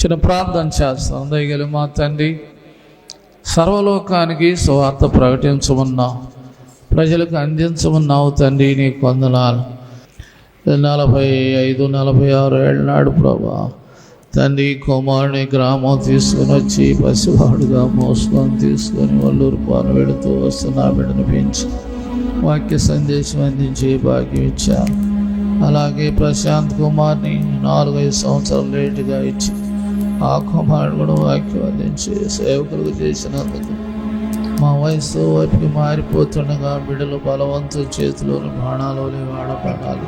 చిన్న ప్రార్థన చేస్తాం. దయగలి మా తండ్రి సర్వలోకానికి స్వార్థ ప్రకటించమన్నావు ప్రజలకు అందించమన్నావు తండ్రి నీ కొందనాలు నలభై ఐదు నలభై ఆరు ఏళ్ళ నాడు ప్రభా తండ్రి కుమారుని గ్రామం తీసుకొని వచ్చి పసివాడుగా మోసుకొని తీసుకొని వల్లూరు పాలు పెడుతూ వస్తున్నా బిడ్డను పెంచి వాక్య సందేశం అందించి భాగ్యం ఇచ్చారు అలాగే ప్రశాంత్ కుమార్ని నాలుగైదు సంవత్సరాలు లేటుగా ఇచ్చి ఆ కుమారుడు కూడా వాక్యం అందించి సేవకులకు చేసినందుకు మా వయసు వైపుకి మారిపోతుండగా బిడ్డలు బలవంతు చేతిలోని బాణాలు వాడబడాలి.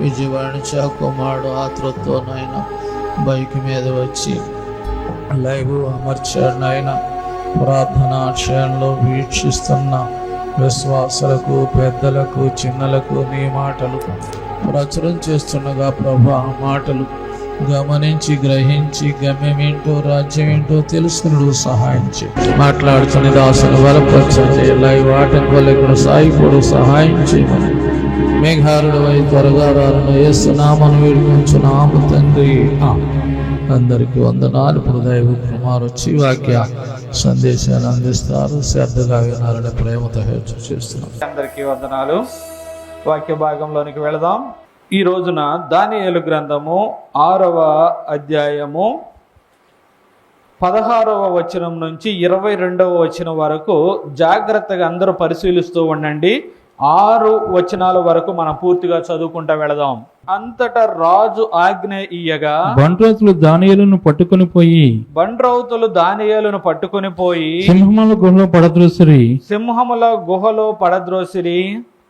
విజయవాడ కుమారుడు ఆతృతోనైనా బైక్ మీద వచ్చి లైవ్ అమర్చాడు నాయన ప్రార్థన క్షయంలో వీక్షిస్తున్న విశ్వాసులకు పెద్దలకు చిన్నలకు నీ మాటలు ప్రచురం చేస్తుండగా ప్రభు ఆ మాటలు గమనించి గ్రహించి గమ్యమేంటో రాజ్యం ఏంటో తెలుసుకున్నాడు సహాయం చేయి మాట్లాడుతున్న దాసులు బలపరచండి. లైవ్ ఆటంకాలు ఇక్కడ సాయిపోడు సహాయం చేయమని. మేఘారుడు వై త్వరగా రాలను వేస్తున్నామని వేడుకొంచు నామ తండ్రి. అందరికీ వందనాలు. నాలుగు దైవ కుమార్ వాక్య సందేశాన్ని అందిస్తారు. శ్రద్ధగా వినాలని ప్రేమతో హెచ్చు చేస్తున్నాం అందరికీ వందనాలు. వాక్య భాగంలోనికి వెళదాం. ఈ రోజున దానియేలు గ్రంథము ఆరవ అధ్యాయము పదహారవ వచనం నుంచి ఇరవై రెండవ వచనం వరకు జాగ్రత్తగా అందరూ పరిశీలిస్తూ ఉండండి. ఆరు వచనాల వరకు మనం పూర్తిగా చదువుకుంటా వెళదాం. అంతటా రాజు ఆజ్ఞ ఇయ్యగా బంట్రోతులు దానియేలును పట్టుకొని పోయి బండ్రౌతులు దానియేలును పట్టుకొని పోయి సింహముల గుహలో పడద్రోసిరి. సింహముల గుహలో పడద్రోసిరి.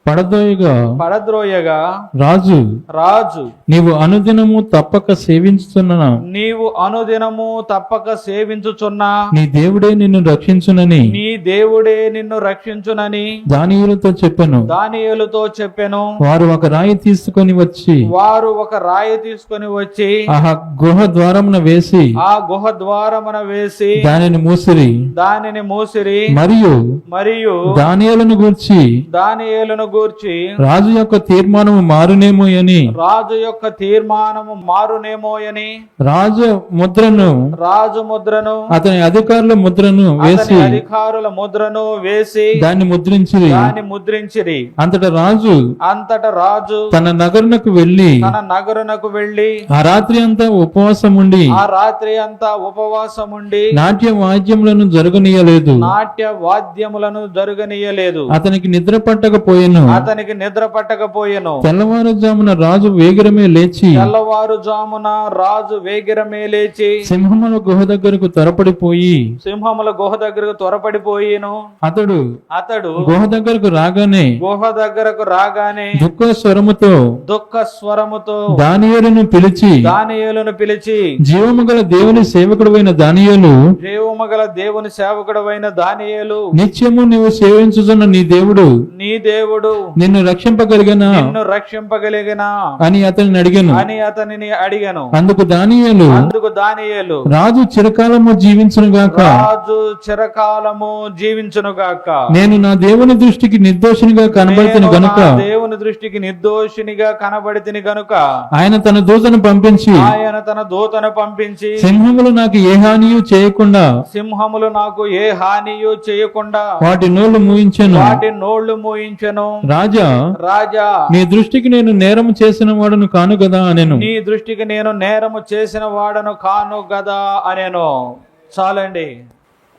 పడదోయగా పడద్రోయగా రాజు రాజు నీవు అనుదినము తప్పక సేవించుతున్న నీవు అనుదినము తప్పక సేవించుచున్న? నీ దేవుడే నిన్ను రక్షించునని. నీ దేవుడే నిన్ను రక్షించునని దానియేలుతో చెప్పాను. దానియేలుతో చెప్పెను. వారు ఒక రాయి తీసుకొని వచ్చి వారు ఒక రాయి తీసుకొని వచ్చి ఆ గుహ ద్వారమున వేసి ఆ గుహ ద్వారమున వేసి దానిని మూసిరి. దానిని మూసిరి. మరియు మరియు దానియేలును గూర్చి దానియేలును గూర్చి రాజు యొక్క తీర్మానము మారునేమో అని. రాజు యొక్క తీర్మానము మారునేమోయని రాజ ముద్రను రాజు ముద్రను అతని అధికారుల ముద్రను వేసి అధికారుల ముద్రను వేసి దాన్ని ముద్రించిరి. దాన్ని ముద్రించిరి. అంతట రాజు అంతట రాజు తన నగరునకు వెళ్ళి తన నగరునకు వెళ్ళి ఆ రాత్రి అంతా ఉపవాసం ఉండి ఆ రాత్రి అంతా ఉపవాసం ఉండి నాట్య వాద్యములను జరగనీయలేదు. నాట్య వాద్యములను జరుగనీయలేదు. అతనికి నిద్ర పట్టకపోయెను. అతనికి నిద్ర పట్టకపోయెను. తెల్లవారుజామున రాజు వేగిరమే లేచి తెల్లవారుజామున రాజు వేగిరమే లేచి సింహముల గుహ దగ్గరకు త్వరపడిపోయి సింహముల గుహ దగ్గరకు త్వరపడిపోయిను. అతడు అతడు గుహ దగ్గరకు రాగానే గుహ దగ్గరకు రాగానే దుఃఖ స్వరముతో దుఃఖ స్వరముతో దానియేలును పిలిచి దానియేలును పిలిచి జీవము గల దేవుని సేవకుడైన దానియేలు జీవమగల దేవుని సేవకుడవైన దానియేలు నిత్యము నీవు సేవించుతున్న నీ దేవుడు నీ దేవుడు నిన్ను రక్షింపగలిగనా. నిన్ను రక్షింపగలిగిన. అని అతన్ని అడిగాను. అని అతనిని అడిగాను. అందుకు దానియేలు అందుకు దానియేలు. రాజు చిరకాలము జీవించునుగాక రాజు చిరకాలము జీవించునుగాక నేను నా దేవుని దృష్టికి నిర్దోషినిగా కనబడుతున్న నేను గనుక. దేవుని దృష్టికి నిర్దోషినిగా కనబడితిని గనుక. ఆయన తన దూతను పంపించి ఆయన తన దూతను పంపించి సింహములు నాకు ఏ హానియు చేయకుండా సింహములు నాకు ఏ హానియు చేయకుండా వాటి నోళ్ళు మూయించెను. వాటి నోళ్ళు మూయించెను. రాజా రాజా నీ దృష్టికి నేను నేరము చేసిన వాడును కాను కదా అనెను. నీ దృష్టికి నేను నేరము చేసిన వాడను కాను గదా అనేను. చాలండి.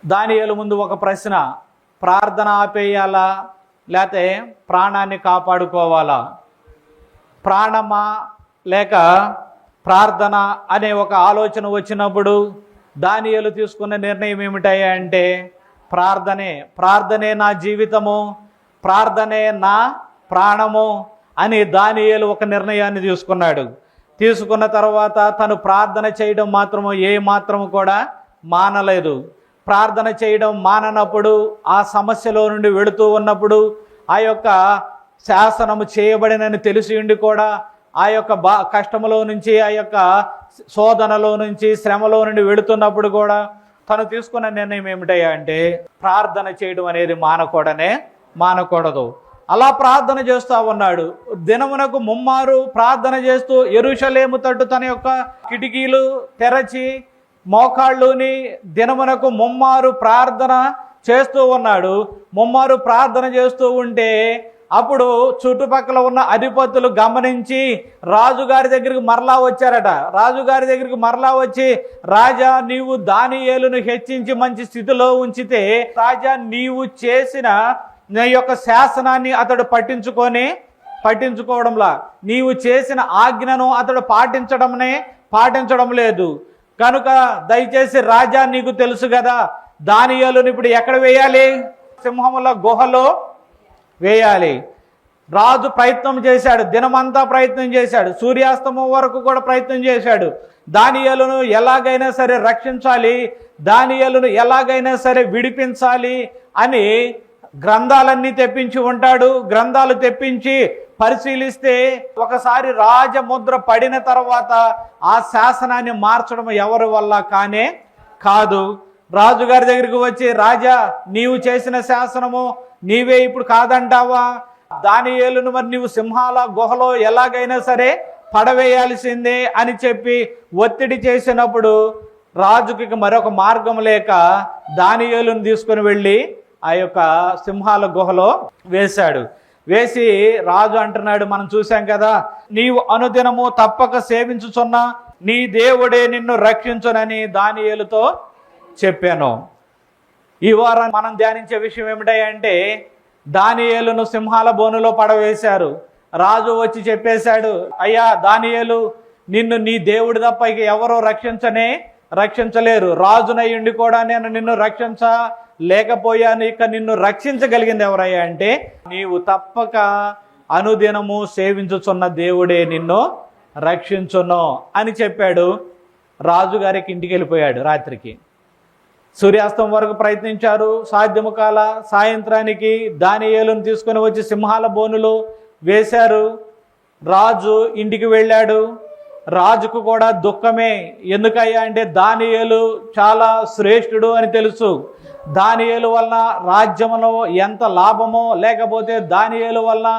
దానియేలు ముందు ఒక ప్రశ్న. ప్రార్థన ఆపేయాలా? లేకపోతే ప్రాణాన్ని కాపాడుకోవాలా? ప్రాణమా లేక ప్రార్థన అనే ఒక ఆలోచన వచ్చినప్పుడు దానియేలు తీసుకున్న నిర్ణయం ఏమిటయ్యా అంటే ప్రార్థనే. ప్రార్థనే నా జీవితము. ప్రార్థనే నా ప్రాణము అని దానియేలు ఒక నిర్ణయాన్ని తీసుకున్నాడు. తీసుకున్న తర్వాత తను ప్రార్థన చేయడం మాత్రము ఏ మాత్రము కూడా మానలేదు. ప్రార్థన చేయడం మాననప్పుడు ఆ సమస్యలో నుండి వెళుతూ ఉన్నప్పుడు ఆ యొక్క శాసనము చేయబడినని తెలిసి ఉండి కూడా ఆ యొక్క బా కష్టములో నుంచి ఆ యొక్క శోధనలో నుంచి శ్రమలో నుండి వెళుతున్నప్పుడు కూడా తను తీసుకున్న నిర్ణయం ఏమిటయ్యా అంటే ప్రార్థన చేయడం అనేది మానకూడనే మానకూడదు. అలా ప్రార్థన చేస్తూ ఉన్నాడు. దినమునకు ముమ్మారు ప్రార్థన చేస్తూ ఎరుషలేము తట్టు తన యొక్క కిటికీలు తెరచి మోకాళ్ళుని దినమునకు ముమ్మారు ప్రార్థన చేస్తూ ఉన్నాడు. ముమ్మారు ప్రార్థన చేస్తూ ఉంటే అప్పుడు చుట్టుపక్కల ఉన్న అధిపతులు గమనించి రాజుగారి దగ్గరికి మరలా వచ్చారట. రాజుగారి దగ్గరికి మరలా వచ్చి రాజా నీవు దానియేలును హెచ్చించి మంచి స్థితిలో ఉంచితే రాజా నీవు చేసిన నీ యొక్క శాసనాన్ని అతడు పట్టించుకొని పట్టించుకోవడంలా. నీవు చేసిన ఆజ్ఞను అతడు పాటించడంనే పాటించడం లేదు. కనుక దయచేసి రాజా నీకు తెలుసు కదా దానియాలను ఇప్పుడు ఎక్కడ వేయాలి? సింహముల గుహలో వేయాలి. రాజు ప్రయత్నం చేశాడు దినమంతా ప్రయత్నం చేశాడు సూర్యాస్తమం వరకు కూడా ప్రయత్నం చేశాడు. దానియలను ఎలాగైనా సరే రక్షించాలి దానియలను ఎలాగైనా సరే విడిపించాలి అని గ్రంథాలన్నీ తెప్పించి ఉంటాడు. గ్రంథాలు తెప్పించి పరిశీలిస్తే ఒకసారి రాజముద్ర పడిన తర్వాత ఆ శాసనాన్ని మార్చడం ఎవరి వల్ల కానే కాదు. రాజుగారి దగ్గరికి వచ్చి రాజా నీవు చేసిన శాసనము నీవే ఇప్పుడు కాదంటావా? దాని ఏలును మరి నీవు సింహాల గుహలో ఎలాగైనా సరే పడవేయాల్సిందే అని చెప్పి ఒత్తిడి చేసినప్పుడు రాజుకి మరొక మార్గం లేక దానియేలును తీసుకుని వెళ్ళి ఆ యొక్క సింహాల గుహలో వేశాడు. వేసి రాజు అంటున్నాడు మనం చూసాం కదా నీవు అనుదినము తప్పక సేవించుచున్నా నీ దేవుడే నిన్ను రక్షించునని దానియేలుతో చెప్పాను. ఈ వారం మనం ధ్యానించే విషయం ఏమిటంటే దానియేలును సింహాల బోనులో పడవేశారు. రాజు వచ్చి చెప్పేశాడు అయ్యా దానియేలు నిన్ను నీ దేవుడి తప్ప ఇక ఎవరో రక్షించనే రక్షించలేరు. రాజునయ్యుండి కూడా నేను నిన్ను రక్షించ లేకపోయాను ఇక నిన్ను రక్షించగలిగింది ఎవరయ్యా అంటే నీవు తప్పక అనుదినము సేవించుచున్న దేవుడే నిన్ను రక్షించును అని చెప్పాడు. రాజుగారికి ఇంటికి వెళ్ళిపోయాడు రాత్రికి. సూర్యాస్తం వరకు ప్రయత్నించారు. సాధ్యము కాల సాయంత్రానికి దానియేలును తీసుకొని వచ్చి సింహాల బోనులు వేశారు. రాజు ఇంటికి వెళ్ళాడు. రాజుకు కూడా దుఃఖమే. ఎందుకయ్యా అంటే దానియేలు చాలా శ్రేష్ఠుడు అని తెలుసు. దానియేలు వలన రాజ్యములో ఎంత లాభమో లేకపోతే దానియేలు వలన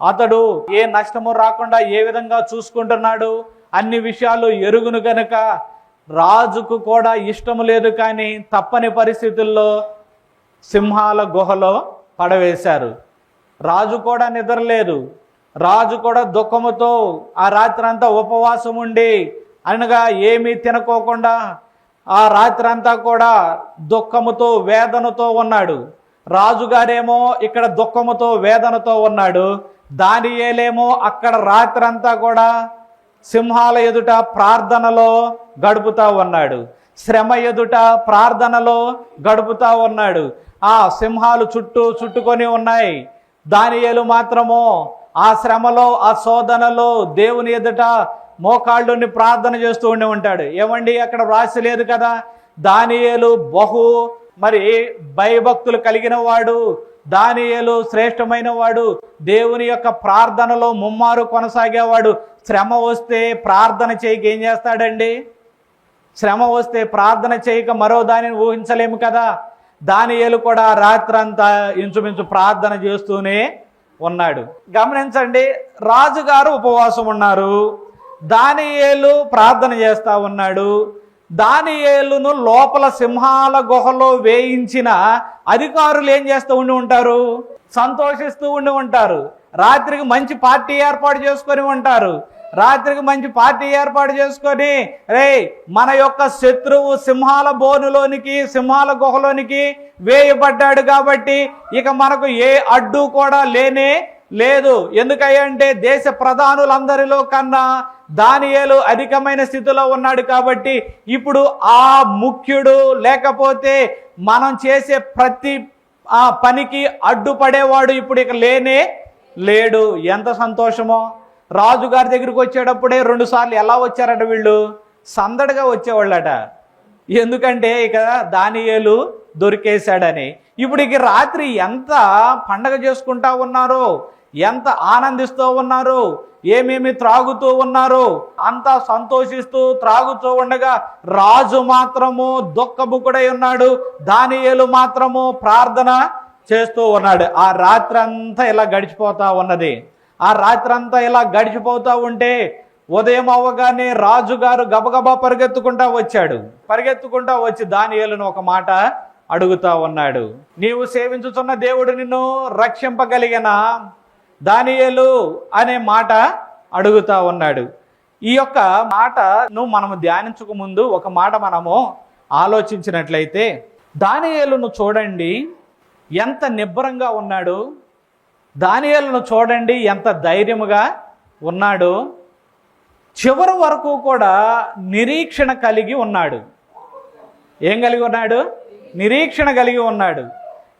అతడు ఏ నష్టము రాకుండా ఏ విధంగా చూసుకుంటున్నాడు అన్ని విషయాలు ఎరుగును గనుక రాజుకు కూడా ఇష్టం లేదు కానీ తప్పని పరిస్థితుల్లో సింహాల గుహలో పడవేశారు. రాజు కూడా నిద్రలేదు రాజు కూడా దుఃఖముతో ఆ రాత్రి అంతా ఉపవాసం ఉండి అనగా ఏమీ తినకోకుండా ఆ రాత్రి అంతా కూడా దుఃఖముతో వేదనతో ఉన్నాడు. రాజుగారేమో ఇక్కడ దుఃఖముతో వేదనతో ఉన్నాడు. దానియేలేమో అక్కడ రాత్రంతా కూడా సింహాల ఎదుట ప్రార్థనలో గడుపుతా ఉన్నాడు. శ్రమ ఎదుట ప్రార్థనలో గడుపుతా ఉన్నాడు. ఆ సింహాలు చుట్టూ చుట్టుకొని ఉన్నాయి. దానియేలు మాత్రము ఆ శ్రమలో ఆ శోధనలో దేవుని ఎదుట మోకాళ్ళుని ప్రార్థన చేస్తూ ఉండి ఉంటాడు. ఏమండి? అక్కడ వ్రాసి లేదు కదా? దానియేలు బహు మరి భయభక్తులు కలిగిన వాడు దానియేలు శ్రేష్టమైన వాడు దేవుని యొక్క ప్రార్థనలో ముమ్మారు కొనసాగేవాడు. శ్రమ వస్తే ప్రార్థన చేయక ఏం చేస్తాడండి? శ్రమ వస్తే ప్రార్థన చేయక మరో దానిని ఊహించలేము కదా? దానియేలు కూడా రాత్రంతా ఇంచుమించు ప్రార్థన చేస్తూనే ఉన్నాడు. గమనించండి రాజుగారు ఉపవాసం ఉన్నారు. దానియేలు ప్రార్థన చేస్తూ ఉన్నాడు. దానియేలును లోపల సింహాల గుహలో వేయించిన అధికారులు ఏం చేస్తూ ఉండి ఉంటారు? సంతోషిస్తూ ఉండి ఉంటారు. రాత్రికి మంచి పార్టీ ఏర్పాటు చేసుకొని ఉంటారు. రాత్రికి మంచి పార్టీ ఏర్పాటు చేసుకొని రే మన యొక్క శత్రువు సింహాల బోనులోనికి సింహాల గుహలోనికి వేయబడ్డాడు కాబట్టి ఇక మనకు ఏ అడ్డు కూడా లేనే లేదు. ఎందుకంటే దేశ ప్రధానులందరిలో కన్నా దానియేలు అధికమైన స్థితిలో ఉన్నాడు కాబట్టి ఇప్పుడు ఆ ముఖ్యుడు లేకపోతే మనం చేసే ప్రతి ఆ పనికి అడ్డుపడేవాడు ఇప్పుడు ఇక లేనే లేడు. ఎంత సంతోషమో. రాజుగారి దగ్గరికి వచ్చేటప్పుడే రెండు సార్లు ఎలా వచ్చారట వీళ్ళు? సందడిగా వచ్చేవాళ్ళట. ఎందుకంటే ఇక దానియేలు దొరికేశాడని. ఇప్పుడు ఇక రాత్రి ఎంత పండగ చేసుకుంటా ఉన్నారో ఎంత ఆనందిస్తూ ఉన్నారు ఏమేమి త్రాగుతూ ఉన్నారు అంతా సంతోషిస్తూ త్రాగుతూ ఉండగా రాజు మాత్రము దుఃఖముకుడై ఉన్నాడు దానియేలు మాత్రము ప్రార్థన చేస్తూ ఉన్నాడు. ఆ రాత్రి అంతా ఇలా గడిచిపోతా ఉన్నది. ఆ రాత్రి అంతా ఇలా గడిచిపోతూ ఉంటే ఉదయం అవ్వగానే రాజుగారు గబగబా పరిగెత్తుకుంటా వచ్చాడు. పరిగెత్తుకుంటా వచ్చి దానియేలును ఒక మాట అడుగుతా ఉన్నాడు. నీవు సేవించుతున్న దేవుడు నిన్ను రక్షింపగలిగిన? దానియేలు అనే మాట అడుగుతా ఉన్నాడు. ఈ యొక్క మాటను మనము ధ్యానించక ముందు ఒక మాట మనము ఆలోచించినట్లయితే దానియేలును చూడండి ఎంత నిబ్బరంగా ఉన్నాడు. దానియేలును చూడండి ఎంత ధైర్యముగా ఉన్నాడు. చివరి వరకు కూడా నిరీక్షణ కలిగి ఉన్నాడు. ఏం కలిగి ఉన్నాడు? నిరీక్షణ కలిగి ఉన్నాడు.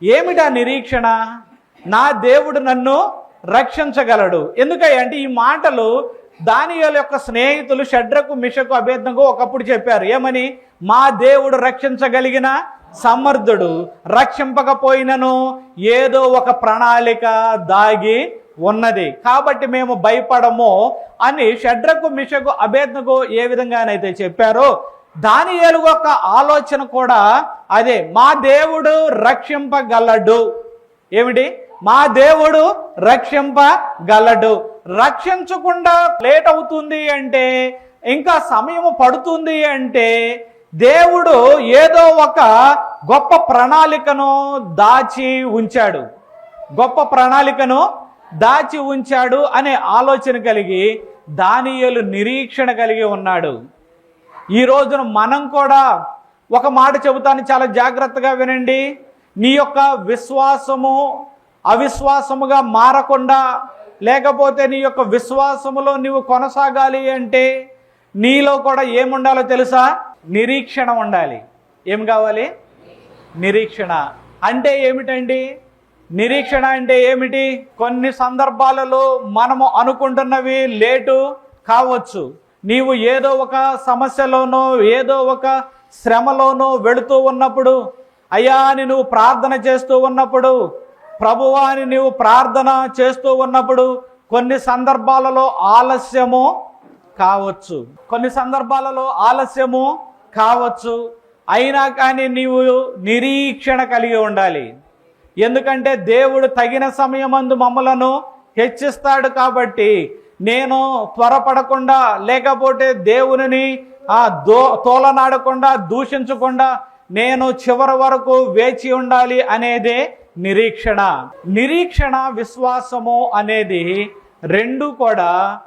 ఏమిటా నిరీక్షణ? నా దేవుడు నన్ను రక్షించగలడు. ఎందుకంటే ఈ మాటలు దానియాల యొక్క స్నేహితులు షడ్రకు మిషకు అభేదంగా ఒకప్పుడు చెప్పారు. ఏమని? మా దేవుడు రక్షించగలిగిన సమర్థుడు రక్షింపకపోయినను ఏదో ఒక ప్రణాళిక దాగి ఉన్నది. కాబట్టి మేము భయపడము అని షడ్రకు మిషకు అభేద్నకు ఏ విధంగానైతే చెప్పారో దానియేలు యొక్క ఆలోచన కూడా అదే. మా దేవుడు రక్షింపగలడు. ఏమిటి? మా దేవుడు రక్షింపగలడు. రక్షించకుండా లేట్ అవుతుంది అంటే ఇంకా సమయం పడుతుంది అంటే దేవుడు ఏదో ఒక గొప్ప ప్రణాళికను దాచి ఉంచాడు. గొప్ప ప్రణాళికను దాచి ఉంచాడు అనే ఆలోచన కలిగి దానియలు నిరీక్షణ కలిగి ఉన్నాడు. ఈ రోజున మనం కూడా ఒక మాట చెబుతాను చాలా జాగ్రత్తగా వినండి. నీ యొక్క విశ్వాసము అవిశ్వాసముగా మారకుండా లేకపోతే నీ యొక్క విశ్వాసములో నీవు కొనసాగాలి అంటే నీలో కూడా ఏముండాలో తెలుసా? నిరీక్షణ ఉండాలి. ఏం కావాలి? నిరీక్షణ. అంటే ఏమిటండి? నిరీక్షణ అంటే ఏమిటి? కొన్ని సందర్భాలలో మనము అనుకుంటున్నవి లేటు కావచ్చు. నీవు ఏదో ఒక సమస్యలోనో ఏదో ఒక శ్రమలోనో వెళుతూ ఉన్నప్పుడు అయ్యా అని నువ్వు ప్రార్థన చేస్తూ ఉన్నప్పుడు ప్రభువా అని నీవు ప్రార్థన చేస్తూ ఉన్నప్పుడు కొన్ని సందర్భాలలో ఆలస్యము కావచ్చు. కొన్ని సందర్భాలలో ఆలస్యము కావచ్చు. అయినా కానీ నీవు నిరీక్షణ కలిగి ఉండాలి. ఎందుకంటే దేవుడు తగిన సమయమందు మమ్మలను హెచ్చిస్తాడు కాబట్టి నేను త్వరపడకుండా లేకపోతే దేవునిని ఆ దో తోలనాడకుండా దూషించకుండా నేను చివరి వరకు వేచి ఉండాలి అనేదే నిరీక్షణ. నిరీక్షణ విశ్వాసము అనేది రెండు కూడా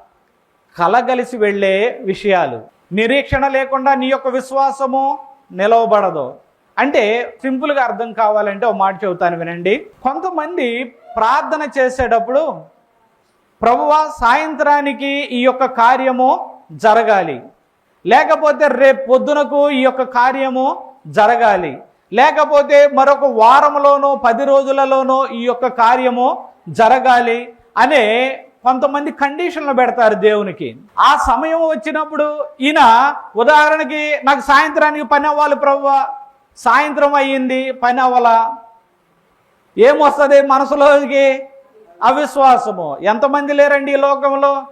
కలగలిసి వెళ్ళే విషయాలు. నిరీక్షణ లేకుండా నీ యొక్క విశ్వాసము నిలవబడదు. అంటే సింపుల్గా అర్థం కావాలంటే ఒక మాట చెబుతాను వినండి. కొంతమంది ప్రార్థన చేసేటప్పుడు ప్రభువ సాయంత్రానికి ఈ యొక్క కార్యము జరగాలి. లేకపోతే రేపు పొద్దునకు ఈ యొక్క కార్యము జరగాలి. లేకపోతే మరొక వారంలోనో పది రోజులలోనో ఈ యొక్క కార్యము జరగాలి అనే కొంతమంది కండిషన్లు పెడతారు దేవునికి. ఆ సమయం వచ్చినప్పుడు ఈయన ఉదాహరణకి నాకు సాయంత్రానికి పని అవ్వాలి ప్రభువా సాయంత్రం అయ్యింది పని అవ్వాలా. ఏమొస్తుంది మనసులోకి? అవిశ్వాసము. ఎంతమంది లేరండి ఈ లోకంలో?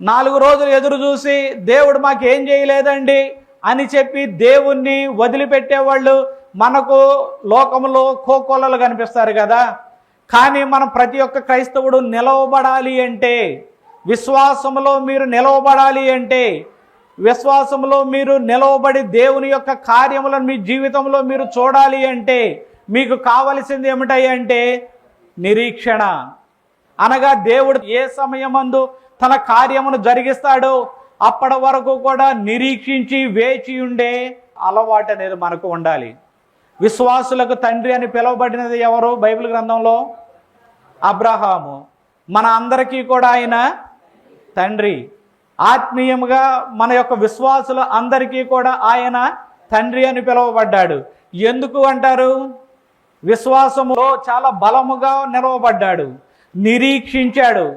నాలుగు రోజులు ఎదురు చూసి దేవుడు మాకు ఏం చేయలేదండి అని చెప్పి దేవుణ్ణి వదిలిపెట్టేవాళ్ళు మనకు లోకంలో కోకొల్లలు కనిపిస్తారు కదా. కానీ మనం ప్రతి ఒక్క క్రైస్తవుడు నిలవబడాలి అంటే విశ్వాసంలో మీరు నిలవబడాలి అంటే విశ్వాసంలో మీరు నిలవబడి దేవుని యొక్క కార్యములను మీ జీవితంలో మీరు చూడాలి అంటే మీకు కావలసింది ఏమిటంటే నిరీక్షణ. అనగా దేవుడు ఏ సమయమందు తన కార్యమును జరిగిస్తాడో అప్పటి వరకు కూడా నిరీక్షించి వేచి ఉండే అలవాటు అనేది మనకు ఉండాలి. విశ్వాసులకు తండ్రి అని పిలువబడినది ఎవరు? బైబిల్ గ్రంథంలో అబ్రహాము. మన అందరికీ కూడా ఆయన తండ్రి. ఆత్మీయంగా మన యొక్క విశ్వాసులు అందరికీ కూడా ఆయన తండ్రి అని పిలువబడ్డాడు. ఎందుకు అంటారు? విశ్వాసములో చాలా బలముగా నిలవబడ్డాడు. నిరీక్షించాడు.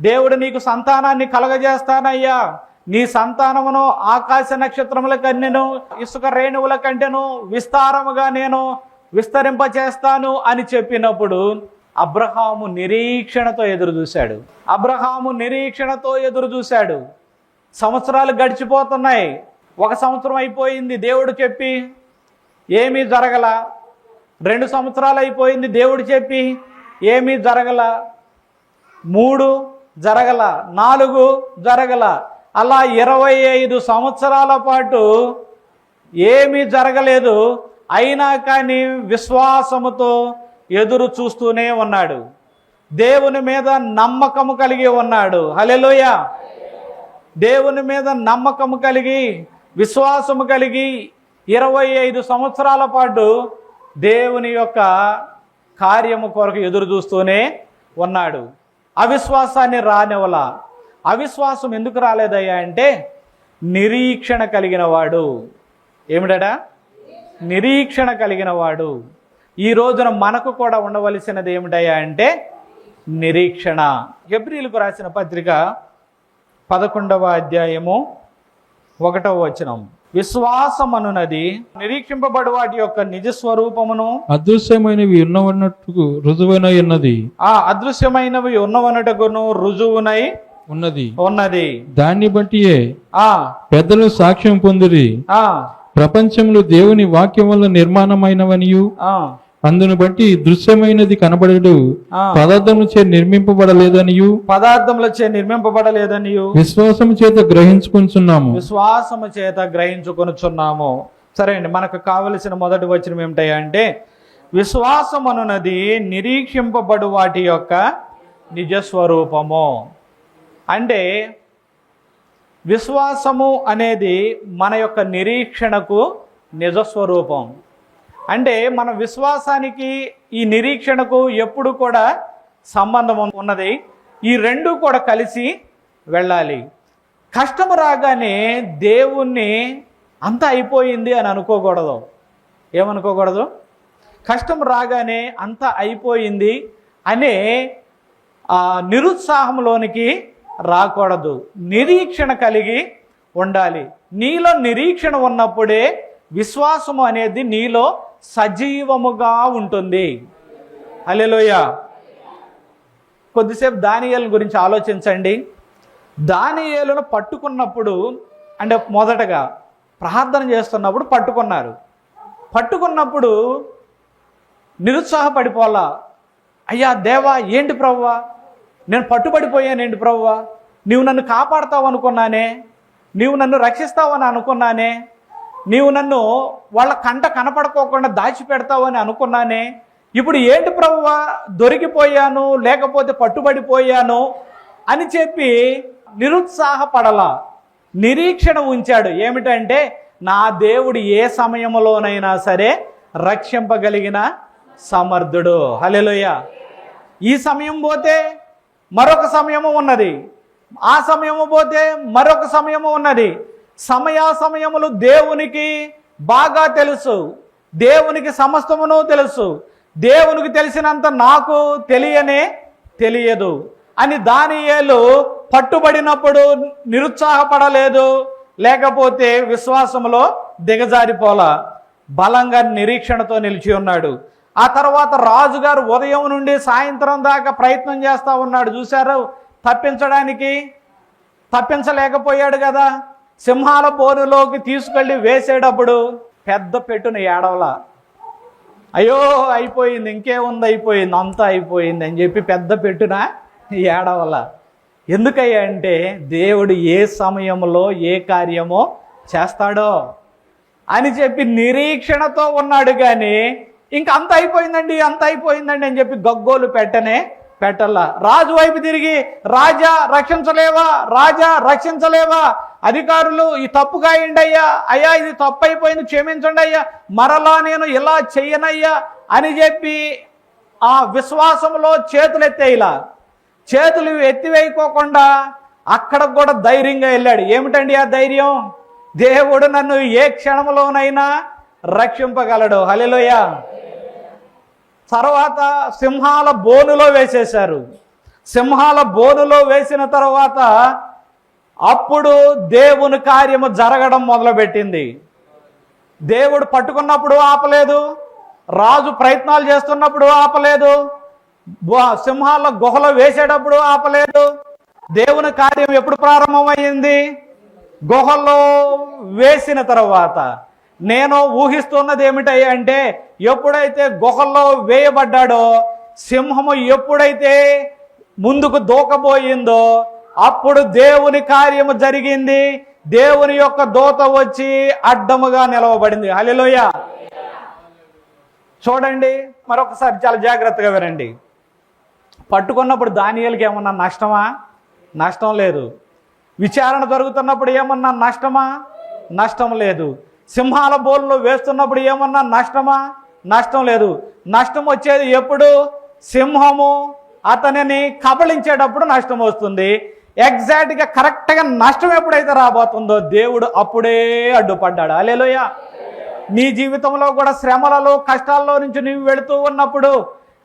దేవుడు నీకు సంతానాన్ని కలగజేస్తానయ్యా. నీ సంతానమును ఆకాశ నక్షత్రముల కన్నెను ఇసుక రేణువుల కంటేను విస్తారముగా నేను విస్తరింపచేస్తాను అని చెప్పినప్పుడు అబ్రహాము నిరీక్షణతో ఎదురు చూశాడు అబ్రహాము నిరీక్షణతో ఎదురు చూశాడు సంవత్సరాలు గడిచిపోతున్నాయి. ఒక సంవత్సరం అయిపోయింది దేవుడు చెప్పి. ఏమీ జరగల. రెండు సంవత్సరాలు అయిపోయింది దేవుడు చెప్పి. ఏమీ జరగల. మూడు జరగల. నాలుగు జరగల. అలా ఇరవై ఐదు సంవత్సరాల పాటు ఏమీ జరగలేదు. అయినా కానీ విశ్వాసముతో ఎదురు చూస్తూనే ఉన్నాడు. దేవుని మీద నమ్మకము కలిగి ఉన్నాడు. హలెలోయ దేవుని మీద నమ్మకము కలిగి విశ్వాసము కలిగి ఇరవై ఐదు సంవత్సరాల పాటు దేవుని యొక్క కార్యము కొరకు ఎదురు చూస్తూనే ఉన్నాడు. అవిశ్వాసాన్ని రానివలా అవిశ్వాసం ఎందుకు రాలేదయ్యా అంటే నిరీక్షణ కలిగిన వాడు ఏమిటడా నిరీక్షణ కలిగిన వాడు ఈ రోజున మనకు కూడా ఉండవలసినది ఏమిటయ్యా అంటే నిరీక్షణ. గబ్రీలకు రాసిన పత్రిక పదకొండవ అధ్యాయము ఒకటవ వచనం. విశ్వాసమనున్నది నిరీక్షింపబడు వాటి యొక్క నిజ స్వరూపమును అదృశ్యమైనవి ఉన్నవన్నట్టుకు రుజువైన ఉన్నది ఆ అదృశ్యమైనవి ఉన్నవనటకును రుజువునై ఉన్నది. ఉన్నది. దాన్ని బట్టియే ఆ. పెద్దలు సాక్ష్యం పొందిరి. ఆ. ప్రపంచంలో దేవుని వాక్యం వల్ల నిర్మాణమైనవనియు. ఆ. అందును బట్టి దృశ్యమైనది కనబడడు. ఆ. పదార్థము చే నిర్మింపబడలేదనియు. పదార్థములచే నిర్మింపబడలేదనియు. విశ్వాసము చేత గ్రహించుకుంటున్నాము విశ్వాసము చేత గ్రహించుకొనుచున్నాము. సరే అండి మనకు కావలసిన మొదటి వచనం ఏమిటాయి అంటే విశ్వాసం అనున్నది నిరీక్షింపబడు వాటి యొక్క నిజస్వరూపము. అంటే విశ్వాసము అనేది మన యొక్క నిరీక్షణకు నిజస్వరూపం. అంటే మన విశ్వాసానికి ఈ నిరీక్షణకు ఎప్పుడు కూడా సంబంధం ఉన్నది. ఈ రెండు కూడా కలిసి వెళ్ళాలి. కష్టము రాగానే దేవుణ్ణి అంతా అయిపోయింది అని అనుకోకూడదు. ఏమనుకోకూడదు? కష్టం రాగానే అంతా అయిపోయింది అనే నిరుత్సాహంలోనికి రాకూడదు. నిరీక్షణ కలిగి ఉండాలి. నీలో నిరీక్షణ ఉన్నప్పుడే విశ్వాసము అనేది నీలో సజీవముగా ఉంటుంది. అలెలోయ కొద్దిసేపు దానియేలు గురించి ఆలోచించండి. దానియేలును పట్టుకున్నప్పుడు అంటే మొదటగా ప్రార్థన చేస్తున్నప్పుడు పట్టుకున్నారు. పట్టుకున్నప్పుడు నిరుత్సాహపడిపోలా అయ్యా దేవా ఏంటి ప్రవ్వా? నేను పట్టుబడిపోయానండి ప్రవ్వా? నీవు నన్ను కాపాడతావు అనుకున్నానే? నీవు నన్ను రక్షిస్తావని అనుకున్నానే? నీవు నన్ను వాళ్ళ కంట కనపడుకోకుండా దాచిపెడతావని అనుకున్నానే? ఇప్పుడు ఏంటి ప్రవ్వా? దొరికిపోయాను లేకపోతే పట్టుబడిపోయాను అని చెప్పి నిరుత్సాహపడలా. నిరీక్షణ ఉంచాడు. ఏమిటంటే నా దేవుడు ఏ సమయంలోనైనా సరే రక్షింపగలిగిన సమర్థుడు. హలెలోయ ఈ సమయం పోతే మరొక సమయము ఉన్నది. ఆ సమయము పోతే మరొక సమయము ఉన్నది. సమయా సమయములు దేవునికి బాగా తెలుసు. దేవునికి సమస్తమును తెలుసు. దేవునికి తెలిసినంత నాకు తెలియనే తెలియదు. అని దానియేలు పట్టుబడినప్పుడు నిరుత్సాహపడలేదు. లేకపోతే విశ్వాసములో దిగజారిపోలా. బలంగా నిరీక్షణతో నిలిచి ఉన్నాడు. ఆ తర్వాత రాజుగారు ఉదయం నుండి సాయంత్రం దాకా ప్రయత్నం చేస్తూ ఉన్నాడు. చూశారు? తప్పించడానికి తప్పించలేకపోయాడు కదా. సింహాల బోరులోకి తీసుకెళ్ళి వేసేటప్పుడు పెద్ద పెట్టున ఏడవలా. అయ్యో అయిపోయింది ఇంకేముంది అయిపోయింది అంతా అయిపోయింది అని చెప్పి పెద్ద పెట్టున ఏడవల. ఎందుకయ్యా అంటే దేవుడు ఏ సమయంలో ఏ కార్యమో చేస్తాడో అని చెప్పి నిరీక్షణతో ఉన్నాడు కానీ ఇంక అంత అయిపోయిందండి అంత అయిపోయిందండి అని చెప్పి గగ్గోలు పెట్టనే పెట్టల్లా రాజు వైపు తిరిగి రాజా రక్షించలేవా? రాజా రక్షించలేవా? అధికారులు ఈ తప్పుగా అయ్యా. అయ్యా ఇది తప్పు అయిపోయింది క్షమించండి అయ్యా. మరలా నేను ఇలా చెయ్యనయ్యా అని చెప్పి ఆ విశ్వాసంలో చేతులు ఎత్తేయిలా చేతులు ఎత్తివేయకోకుండా అక్కడ కూడా ధైర్యంగా వెళ్ళాడు. ఏమిటండి ఆ ధైర్యం? దేవుడు నన్ను ఏ క్షణంలోనైనా రక్షింపగలడు. హలెలోయ తర్వాత సింహాల బోనులో వేసేశారు. సింహాల బోనులో వేసిన తర్వాత అప్పుడు దేవుని కార్యము జరగడం మొదలుపెట్టింది. దేవుడు పట్టుకున్నప్పుడు ఆపలేదు. రాజు ప్రయత్నాలు చేస్తున్నప్పుడు ఆపలేదు. సింహాల గుహలో వేసేటప్పుడు ఆపలేదు. దేవుని కార్యం ఎప్పుడు ప్రారంభమైంది? గుహలో వేసిన తర్వాత. నేను ఊహిస్తున్నది ఏమిటయ్యా అంటే ఎప్పుడైతే గుహల్లో వేయబడ్డాడో సింహము ఎప్పుడైతే ముందుకు దూకబోయిందో అప్పుడు దేవుని కార్యము జరిగింది. దేవుని యొక్క దూత వచ్చి అడ్డముగా నిలవబడింది. హలిలోయ చూడండి మరొకసారి చాలా జాగ్రత్తగా వినండి. పట్టుకున్నప్పుడు దానియాలకి ఏమన్నా నష్టమా? నష్టం లేదు. విచారణ జరుగుతున్నప్పుడు ఏమన్నా నష్టమా? నష్టం లేదు. సింహాల బోల్లో వేస్తున్నప్పుడు ఏమన్నా నష్టమా? నష్టం లేదు. నష్టం వచ్చేది ఎప్పుడు? సింహము అతనిని కబళించేటప్పుడు నష్టం వస్తుంది. ఎగ్జాక్ట్గా కరెక్ట్గా నష్టం ఎప్పుడైతే రాబోతుందో దేవుడు అప్పుడే అడ్డుపడ్డాడు. అలేలోయ నీ జీవితంలో కూడా శ్రమలలో కష్టాల్లో నుంచి నువ్వు వెళుతూ ఉన్నప్పుడు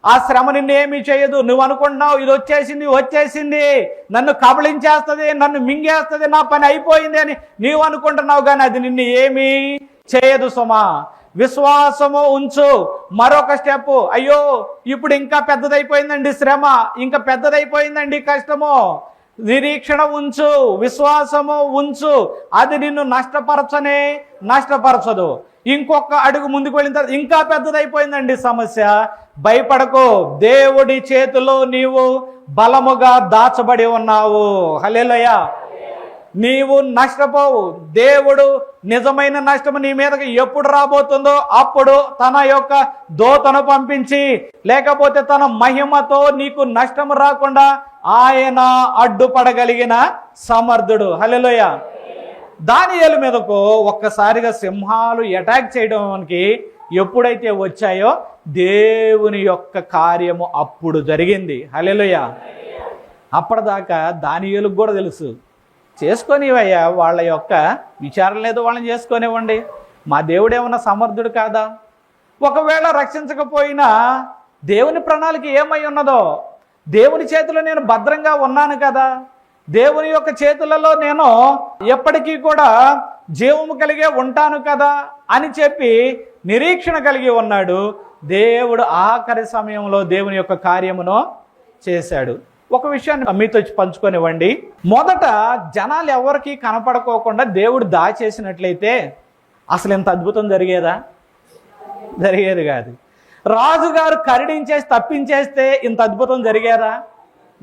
ఆ శ్రమ నిన్ను చేయదు. నువ్వు అనుకుంటున్నావు ఇది వచ్చేసింది వచ్చేసింది. నన్ను కబళించేస్తుంది నన్ను మింగేస్తుంది నా పని అయిపోయింది అని నీవు అనుకుంటున్నావు కానీ అది నిన్ను ఏమీ చేయదు సుమా. విశ్వాసము ఉంచు. మరొక స్టెప్. అయ్యో ఇప్పుడు ఇంకా పెద్దదైపోయిందండి శ్రమ. ఇంకా పెద్దదైపోయిందండి కష్టము. నిరీక్షణ ఉంచు విశ్వాసము ఉంచు. అది నిన్ను నష్టపరచనే నష్టపరచదు. ఇంకొక అడుగు ముందుకు వెళ్ళిన తర్వాత ఇంకా పెద్దదైపోయిందండి సమస్య. భయపడకు దేవుడి చేతిలో నీవు బలముగా దాచబడి ఉన్నావు. హలేలయ్య నీవు నష్టపోవు. దేవుడు నిజమైన నష్టము నీ మీదకి ఎప్పుడు రాబోతుందో అప్పుడు తన యొక్క దోతను పంపించి లేకపోతే తన మహిమతో నీకు నష్టము రాకుండా ఆయన అడ్డుపడగలిగిన సమర్థుడు. హలెలోయ దానియేలు మీదకు ఒక్కసారిగా సింహాలు అటాక్ చేయడానికి ఎప్పుడైతే వచ్చాయో దేవుని యొక్క కార్యము అప్పుడు జరిగింది. హలెలోయ అప్పటిదాకా దానియలకు కూడా తెలుసు. చేసుకొనివయ్యా వాళ్ళ యొక్క విచారం లేదు వాళ్ళని చేసుకొనివ్వండి. మా దేవుడు ఏమన్నా సమర్థుడు కాదా? ఒకవేళ రక్షించకపోయినా దేవుని ప్రణాళిక ఏమై ఉన్నదో దేవుని చేతిలో నేను భద్రంగా ఉన్నాను కదా. దేవుని యొక్క చేతులలో నేను ఎప్పటికీ కూడా జీవము కలిగే ఉంటాను కదా అని చెప్పి నిరీక్షణ కలిగి ఉన్నాడు. దేవుడు ఆఖరి సమయంలో దేవుని యొక్క కార్యమును చేశాడు. ఒక విషయాన్ని మీతో పంచుకొనివ్వండి. మొదట జనాలు ఎవరికి కనపడుకోకుండా దేవుడు దాచేసినట్లయితే అసలు ఇంత అద్భుతం జరిగేదా? జరిగేది కాదు. రాజుగారు కరడించేసి తప్పించేస్తే ఇంత అద్భుతం జరిగేదా?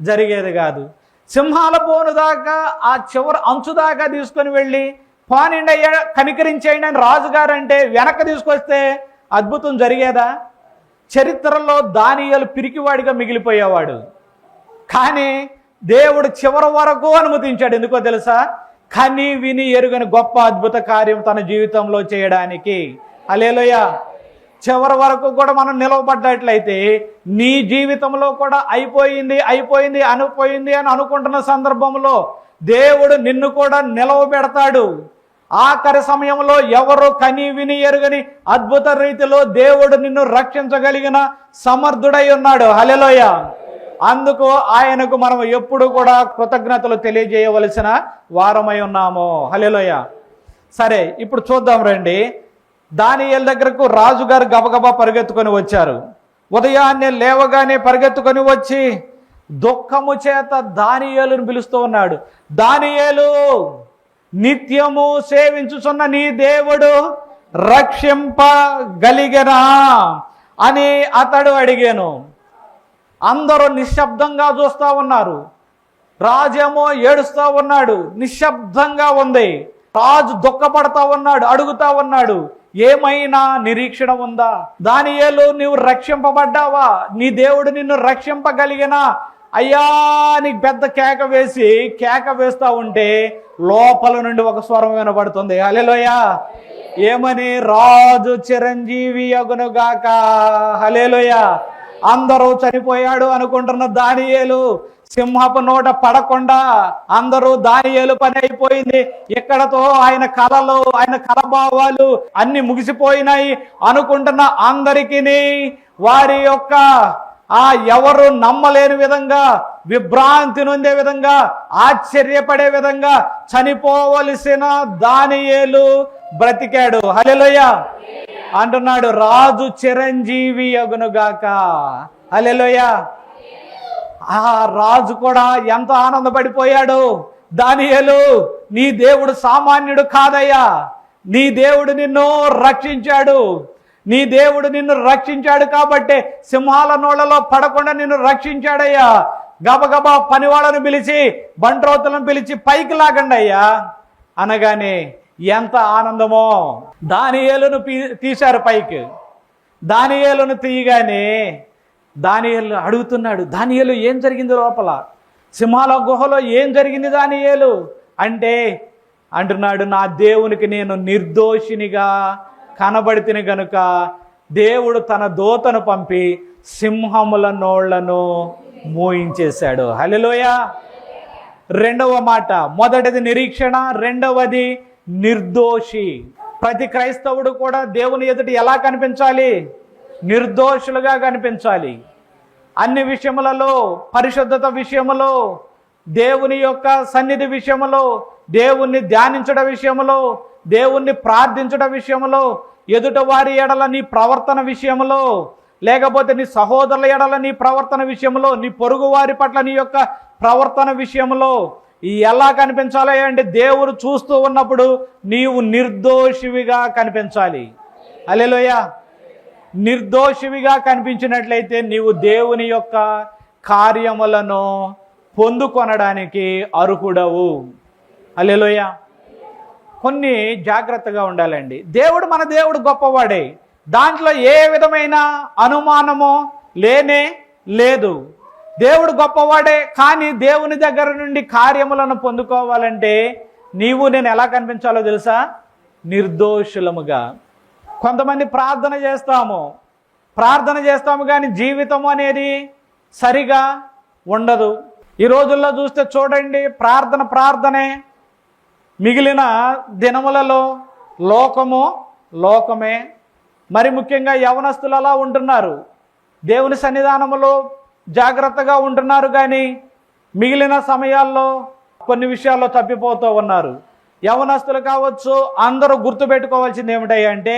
జరిగేది కాదు. సింహాల పోను దాకా ఆ చివరి అంచు దాకా తీసుకొని వెళ్ళి పానిండి అయ్యా కనికరించేయండి అని రాజుగారు అంటే వెనక తీసుకొస్తే అద్భుతం జరిగేదా? చరిత్రలో దానియలు పిరికివాడిగా మిగిలిపోయేవాడు. కానీ దేవుడు చివరి వరకు అనుమతించాడు. ఎందుకో తెలుసా? కని విని ఎరుగని గొప్ప అద్భుత కార్యం తన జీవితంలో చేయడానికి. అలేలోయ చివరి వరకు కూడా మనం నిలవబడ్డట్లయితే నీ జీవితంలో కూడా అయిపోయింది అయిపోయింది అనిపోయింది అని అనుకుంటున్న సందర్భంలో దేవుడు నిన్ను కూడా నిలవబెడతాడు. ఆఖరి సమయంలో ఎవరు కని విని ఎరుగని అద్భుత రీతిలో దేవుడు నిన్ను రక్షించగలిగిన సమర్థుడై ఉన్నాడు. హలెలోయ అందుకు ఆయనకు మనం ఎప్పుడు కూడా కృతజ్ఞతలు తెలియజేయవలసిన వారమై ఉన్నాము. హలెలోయ సరే ఇప్పుడు చూద్దాం రండి. దానియల్ దగ్గరకు రాజుగారు గబగబా పరిగెత్తుకొని వచ్చారు. ఉదయాన్నే లేవగానే పరిగెత్తుకొని వచ్చి దుఃఖము చేత దానియేలును పిలుస్తూ ఉన్నాడు. దానియేలు నిత్యము సేవించుచున్న నీ దేవుడు రక్షింపగలిగనా? అని అతడు అడిగాను. అందరూ నిశ్శబ్దంగా చూస్తూ ఉన్నారు. రాజేమో ఏడుస్తూ ఉన్నాడు. నిశ్శబ్దంగా ఉంది. రాజు దుఃఖపడతా ఉన్నాడు అడుగుతా ఉన్నాడు. ఏమైనా నిరీక్షణ ఉందా? దానియేలు నువ్వు రక్షింపబడ్డావా? నీ దేవుడు నిన్ను రక్షింపగలిగినా? అయ్యా నీకు పెద్ద కేక వేసి కేక వేస్తా ఉంటే లోపల నుండి ఒక స్వరం వినబడుతుంది. హలేలోయ ఏమని? రాజు చిరంజీవి అగునుగాక. హలేలోయ అందరూ చనిపోయాడు అనుకుంటున్న దానియేలు సింహపు నోట పడకుండా అందరూ దానియేలు పని అయిపోయింది. ఇక్కడతో ఆయన కళలు ఆయన కలభావాలు అన్ని ముగిసిపోయినాయి. అనుకుంటున్న అందరికీ వారి యొక్క ఆ ఎవరు నమ్మలేని విధంగా విభ్రాంతి నొందే విధంగా ఆశ్చర్యపడే విధంగా చనిపోవలసిన దానియేలు బ్రతికాడు. హలెలోయ అంటున్నాడు రాజు చిరంజీవి అగునుగాక. హలెలోయ ఆ రాజు కూడా ఎంత ఆనందపడిపోయాడు. దానియలు నీ దేవుడు సామాన్యుడు కాదయ్యా. నీ దేవుడు నిన్ను రక్షించాడు. నీ దేవుడు నిన్ను రక్షించాడు కాబట్టి సింహాల నోళ్ళలో పడకుండా నిన్ను రక్షించాడయ్యా. గబగబా పనివాళ్ళను పిలిచి బంట్రోతులను పిలిచి పైకి లాగండి అయ్యా. అనగానే ఎంత ఆనందమో. దాని ఏలును తీశారు పైకి. దానియేలును తీయగానే దానియలు అడుగుతున్నాడు దానియలు ఏం జరిగింది లోపల? సింహాల గుహలో ఏం జరిగింది దానియలు? అంటే అంటున్నాడు నా దేవునికి నేను నిర్దోషినిగా కనబడితిని గనుక దేవుడు తన దూతను పంపి సింహముల నోళ్ళను మోయించేశాడు. హలోయ రెండవ మాట మొదటిది నిరీక్షణ రెండవది నిర్దోషి. ప్రతి క్రైస్తవుడు కూడా దేవుని ఎదుటి ఎలా కనిపించాలి? నిర్దోషులుగా కనిపించాలి. అన్ని విషయములలో పరిశుద్ధత విషయములో దేవుని యొక్క సన్నిధి విషయములో దేవుణ్ణి ధ్యానించడం విషయములో దేవుణ్ణి ప్రార్థించడం విషయములో ఎదుట వారి ఎడల నీ ప్రవర్తన విషయములో లేకపోతే నీ సహోదరుల ఎడల నీ ప్రవర్తన విషయంలో నీ పొరుగు వారి పట్ల నీ యొక్క ప్రవర్తన విషయంలో ఎలా కనిపించాలి అంటే దేవుడు చూస్తూ ఉన్నప్పుడు నీవు నిర్దోషివిగా కనిపించాలి. అలెలోయ నిర్దోషివిగా కనిపించినట్లయితే నీవు దేవుని యొక్క కార్యములను పొందుకొనడానికి అర్హుడవు. అల్లెలోయ కొన్ని జాగ్రత్తగా ఉండాలండి. దేవుడు మన దేవుడు గొప్పవాడే. దాంట్లో ఏ విధమైన అనుమానమో లేనే లేదు. దేవుడు గొప్పవాడే కానీ దేవుని దగ్గర నుండి కార్యములను పొందుకోవాలంటే నీవు నేను ఎలా కనిపించాలో తెలుసా? నిర్దోషులముగా. కొంతమంది ప్రార్థన చేస్తాము. ప్రార్థన చేస్తాము కానీ జీవితం అనేది సరిగా ఉండదు. ఈ రోజుల్లో చూస్తే చూడండి ప్రార్థన ప్రార్థనే మిగిలిన దినములలో లోకము లోకమే. మరి ముఖ్యంగా యవనస్తులు అలా ఉంటున్నారు. దేవుని సన్నిధానములో జాగ్రత్తగా ఉంటున్నారు కానీ మిగిలిన సమయాల్లో కొన్ని విషయాల్లో తప్పిపోతూ ఉన్నారు. యవనస్తులు కావచ్చు అందరూ గుర్తుపెట్టుకోవాల్సింది ఏమిటంటే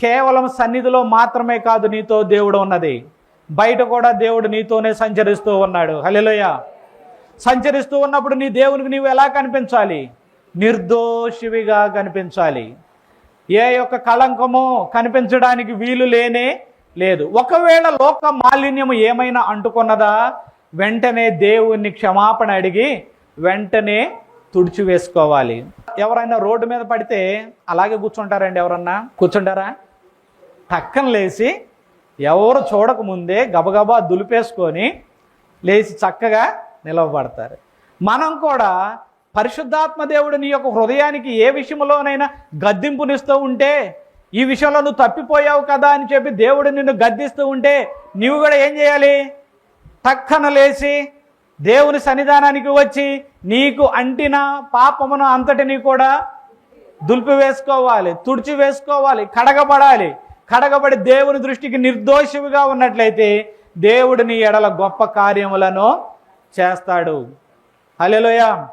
కేవలం సన్నిధిలో మాత్రమే కాదు నీతో దేవుడు ఉన్నది. బయట కూడా దేవుడు నీతోనే సంచరిస్తూ ఉన్నాడు. హలిలోయ సంచరిస్తూ ఉన్నప్పుడు నీ దేవునికి నీవు ఎలా కనిపించాలి? నిర్దోషివిగా కనిపించాలి. ఏ యొక్క కళంకమో కనిపించడానికి వీలు లేనే లేదు. ఒకవేళ లోక మాలిన్యము ఏమైనా అంటుకున్నదా? వెంటనే దేవుణ్ణి క్షమాపణ అడిగి వెంటనే తుడిచివేసుకోవాలి. ఎవరైనా రోడ్డు మీద పడితే అలాగే కూర్చుంటారండి ఎవరన్నా? కూర్చుంటారా? టక్కన లేచి ఎవరు చూడకముందే గబగబా దులిపేసుకొని లేచి చక్కగా నిలవబడతారు. మనం కూడా పరిశుద్ధాత్మ దేవుడు నీ యొక్క హృదయానికి ఏ విషయంలోనైనా గద్దింపునిస్తూ ఉంటే ఈ విషయంలో నువ్వు తప్పిపోయావు కదా అని చెప్పి దేవుడు నిన్ను గద్దిస్తూ ఉంటే నీవు కూడా ఏం చేయాలి? టక్కన లేచి దేవుని సన్నిధానానికి వచ్చి నీకు అంటిన పాపమును అంతటిని కూడా దులిపి వేసుకోవాలి తుడిచి వేసుకోవాలి కడగబడాలి. కడగబడి దేవుని దృష్టికి నిర్దోషివిగా ఉన్నట్లయితే దేవుడు నీ ఎడల గొప్ప కార్యములను చేస్తాడు. హల్లెలూయా.